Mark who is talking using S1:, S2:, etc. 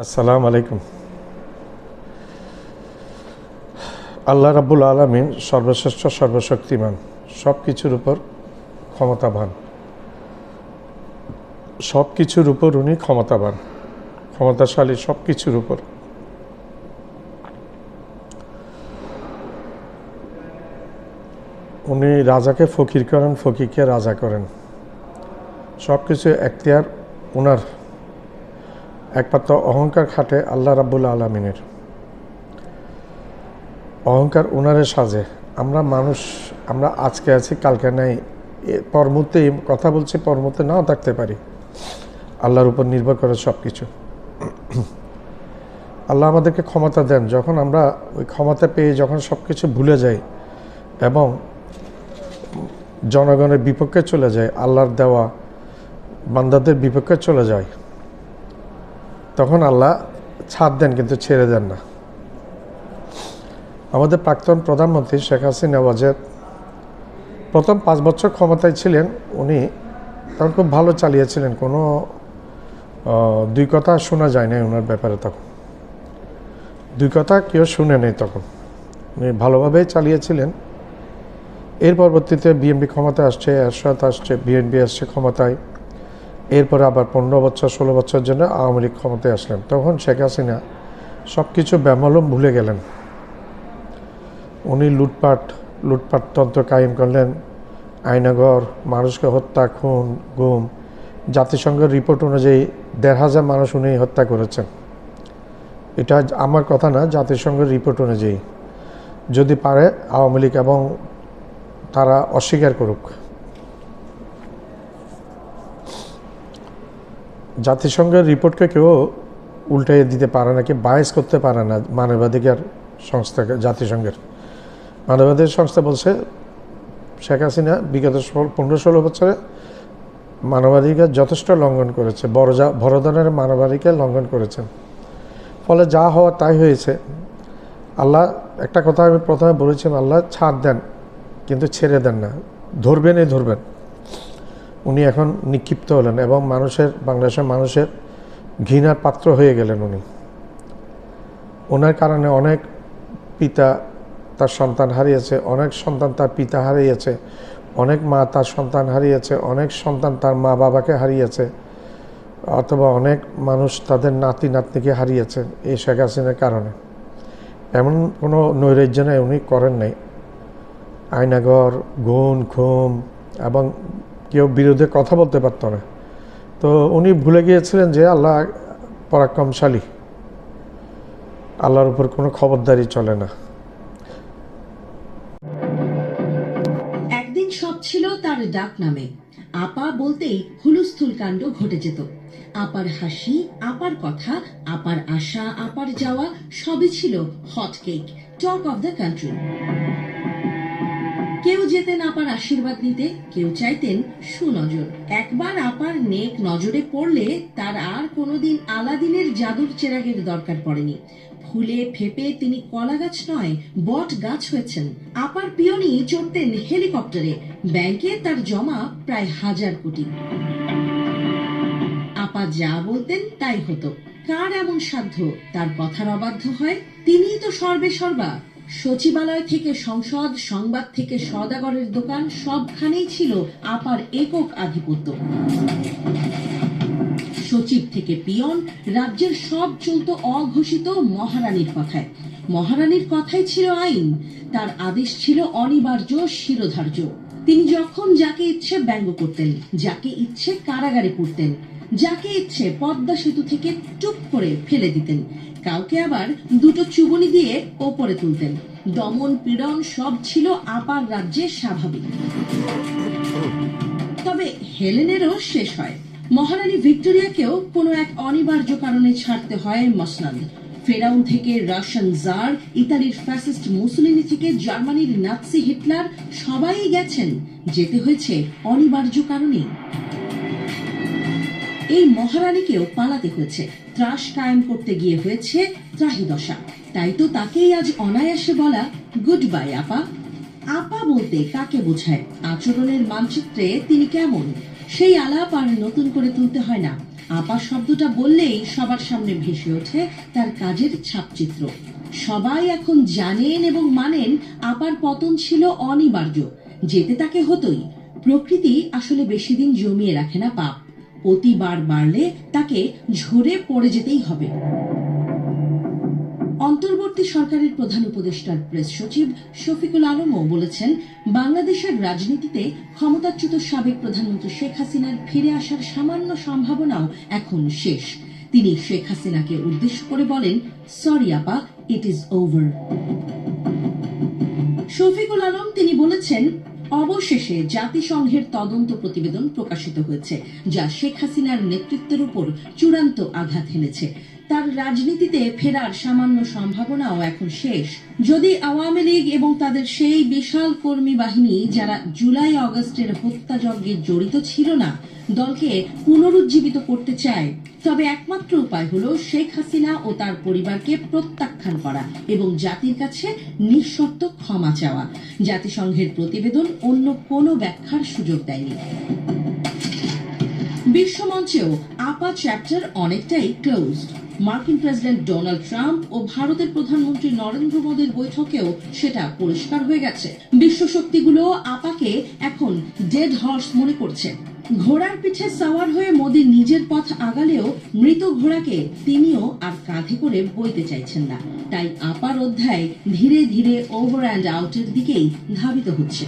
S1: আসসালামু আলাইকুম। আল্লাহ রাব্বুল আলমিন সর্বশ্রেষ্ঠ, সর্বশক্তিমান সব কিছুর উপর ক্ষমতাবান। সব কিছুর উপর উনি ক্ষমতাবান, ক্ষমতাশালী সব কিছুর উপর। উনি রাজাকে ফকির করেন, ফকিরকে রাজা করেন। সব কিছু এখতিয়ার ওনার একমাত্র অহংকার খাটে আল্লাহ রাব্বুল আলমিনের। অহংকার ওনারে সাজে। আমরা মানুষ, আমরা আজকে আছি, কালকে নাই পর মুহূর্তে কথা বলছি, পর মুহূর্তে নাও থাকতে পারি। আল্লাহর উপর নির্ভর করে সব কিছু আল্লাহ আমাদেরকে ক্ষমতা দেন। যখন আমরা ওই ক্ষমতা পেয়ে যখন সব কিছু ভুলে যাই এবং জনগণের বিপক্ষে চলে যায় আল্লাহর দেওয়া বান্দাদের বিপক্ষে চলে যায় তখন আল্লাহ ছাড় দেন, কিন্তু ছেড়ে দেন না। আমাদের প্রাক্তন প্রধানমন্ত্রী শেখ হাসিনা ওয়াজেদ প্রথম পাঁচ বছর ক্ষমতায় ছিলেন, উনি তখন খুব ভালো চালিয়েছিলেন, কোনো দুই কথা শোনা যায় না ওনার ব্যাপারে তখন। দুই কথা কেউ শুনে নেই তখন। উনি ভালোভাবেই চালিয়েছিলেন। এর পরবর্তীতে বিএনপি ক্ষমতায় আসছে, এরশাদ আসছে, বিএনপি আসছে ক্ষমতায়। এরপরে আবার পনেরো বছর, ষোলো বছরের জন্য আওয়ামী লীগ ক্ষমতায় আসলেন। তখন শেখ হাসিনা সব কিছু ব্যামলম ভুলে গেলেন। উনি লুটপাট লুটপাট তন্ত্র কায়েম করলেন। আয়নাঘর মানুষকে হত্যা, খুন, গুম, জাতিসংঘের রিপোর্ট অনুযায়ী দেড় হাজার মানুষ উনি হত্যা করেছেন। এটা আমার কথা না, জাতিসংঘের রিপোর্ট অনুযায়ী। যদি পারে আওয়ামী লীগ এবং তারা অস্বীকার করুক। জাতিসংঘের রিপোর্টকে কেউ উল্টাইয়ে দিতে পারে না কি বায়াস করতে পারে না মানবাধিকার সংস্থাকে, জাতিসংঘের। মানবাধিকার সংস্থা বলছে, শেখ হাসিনা বিগত পনেরো, ষোলো বছরে মানবাধিকার যথেষ্ট লঙ্ঘন করেছে, বড় যা, বড় ধরনের মানবাধিকার লঙ্ঘন করেছেন। ফলে যা হওয়া তাই হয়েছে। আল্লাহ, একটা কথা আমি প্রথমে বলেছিলাম, আল্লাহ ছাড় দেন, কিন্তু ছেড়ে দেন না। ধরবেনই ধরবেন। উনি এখন নিক্ষিপ্ত হলেন এবং মানুষের, বাংলাদেশের মানুষের ঘৃণার পাত্র হয়ে গেলেন উনি। ওনার কারণে অনেক পিতা তার সন্তান হারিয়েছে, অনেক সন্তান তার পিতা হারিয়েছে, অনেক মা তার সন্তান হারিয়েছে, অনেক সন্তান তার মা বাবাকে হারিয়েছে, অথবা অনেক মানুষ তাদের নাতি নাতনিকে হারিয়েছে এই শেখ হাসিনার কারণে। এমন কোনো নৈরাজ্য নেই, উনি করেন নাই। আয়নাঘর গুণ, খুম এবং কেউ বিরুদ্ধে কথা বলতে পারতো না। তো উনি ভুলে গিয়েছিলেন যে আল্লাহ পরাক্রমশালী। আল্লাহর উপর কোনো খবরদারি চলে না।
S2: একদিন সব ছিল তার ডাক নামে। আপা বলতেই হুলুস্থুল কাণ্ড ঘটে যেত। আপার হাসি, আপার কথা, আপার আশা, আপার যাওয়া সবই ছিল hot cake talk of the country. কেউ যেতেন আপার আশীর্বাদ নিতে, কেউ চাইতেন সুনজর। একবার আপার নেক নজরে পড়লে তার আর কোনোদিন আলাদিনের জাদুর চেরাগের দরকার পড়েনি। ফুলে ফেপে তিনি কলা গাছ নয়, বট গাছ হয়েছেন। আপার পিয়নি চড়তেন হেলিকপ্টারে। ব্যাংকে তার জমা প্রায় হাজার কোটি। আপা যা বলতেন তাই হতো। কার এমন সাধ্য? তার কথার অবাধ্য হয়। তিনিই তো সর্বে সর্বা। সচিবালয় থেকে সংসদ, সংবাদ থেকে সদাগরের দোকান, সবখানেই ছিল আপার একক আধিপত্য। সচিব থেকে পিয়ন রাজ্যের সব চলত অঘোষিত মহারানীর কথায়। মহারানীর কথাই ছিল আইন, তার আদেশ ছিল অনিবার্য শিরোধার্য। তিনি যখন যাকে ইচ্ছে ব্যঙ্গ করতেন, যাকে ইচ্ছে কারাগারে পুরতেন যাকে ইচ্ছে পদ্মা সেতু থেকে টুপ করে ফেলে দিতেন। কাউকে আবার দুটো চুবনি দিয়ে ওপরে তুলতেন। দমন পীড়ন সব ছিল আপার রাজ্যে স্বাভাবিক। তবে হেলেনেরও শেষ হয়। মহারানী ভিক্টোরিয়াকেও কোনো এক অনিবার্য কারণে ছাড়তে হয় মসনাদ। ফেরাউন থেকে রাশিয়ান জার, ইতালির ফ্যাসিস্ট মুসলিনি থেকে জার্মানির নাৎসি হিটলার সবাই গেছেন। যেতে হয়েছে অনিবার্য কারণেই। এই মহারানীকেও পালাতে হয়েছে। ত্রাস কায়েম করতে গিয়ে হয়েছে ত্রাহিদশা তাই তো তাকেই আজ অনায়াসে বলা গুড বাই আপা। আপা বলতে কাকে বোঝায়? আচরণের মানচিত্রে তিনি কেমন? সেই আলাপ আর নতুন করে তুলতে হয় না। আপা শব্দটা বললেই সবার সামনে ভেসে ওঠে তার কাজের ছাপচিত্র। সবাই এখন জানেন এবং মানেন আপার পতন ছিল অনিবার্য। যেতে তাকে হতোই। প্রকৃতি আসলে বেশি দিন জমিয়ে রাখে না, পাপ। অতিবার বাড়লে তাকে ঝরে পড়ে যেতেই হবে। অন্তর্বর্তী সরকারের প্রধান উপদেষ্টার প্রেস সচিব শফিকুল আলমও বলেছেন, বাংলাদেশের রাজনীতিতে ক্ষমতাচ্যুত সাবেক প্রধানমন্ত্রী শেখ হাসিনার ফিরে আসার সামান্য সম্ভাবনাও এখন শেষ। তিনি শেখ হাসিনাকে উদ্দেশ্য করে বলেন, সরি আপা it is over Shafiqul Alam তিনি বলেছেন অবশেষে জাতিসংঘের তদন্ত প্রতিবেদন প্রকাশিত হয়েছে যা শেখ হাসিনার নেতৃত্বের উপর চূড়ান্ত আঘাত হেনেছে। তার রাজনীতিতে ফেরার সামান্য সম্ভাবনাও এখন শেষ। যদি আওয়ামী লীগ এবং তাদের সেই বিশাল কর্মী বাহিনী যারা জুলাই আগস্টের হত্যাযজ্ঞে জড়িত ছিল না, দলকে পুনরুজ্জীবিত করতে চায়, তবে একমাত্র উপায় হলো শেখ হাসিনা ও তার পরিবারকে প্রত্যাখ্যান করা এবং জাতির কাছে নিঃশর্ত ক্ষমা চাওয়া। জাতিসংঘের প্রতিবেদন অন্য কোনো ব্যাখ্যার সুযোগ দেয়নি। বিশ্বমঞ্চেও আপা চ্যাপ্টার অনেকটাই ক্লোজড মার্কিন প্রেসিডেন্ট ডোনাল্ড ট্রাম্প ও ভারতের প্রধানমন্ত্রী নরেন্দ্র মোদীর বৈঠকেও সেটা পরিষ্কার হয়ে গেছে। বিশ্ব শক্তিগুলো আপাকে এখন ডেড হর্স মনে করছে। ঘোড়ার পিঠে সাওয়ার হয়ে মোদী নিজের পথ আগালেও মৃত ঘোড়াকে তিনিও আর কাঁধে করে বইতে চাইছেন না। তাই আপার অধ্যায় ধীরে ধীরে ওভার অ্যান্ড আউটের দিকেই ধাবিত হচ্ছে।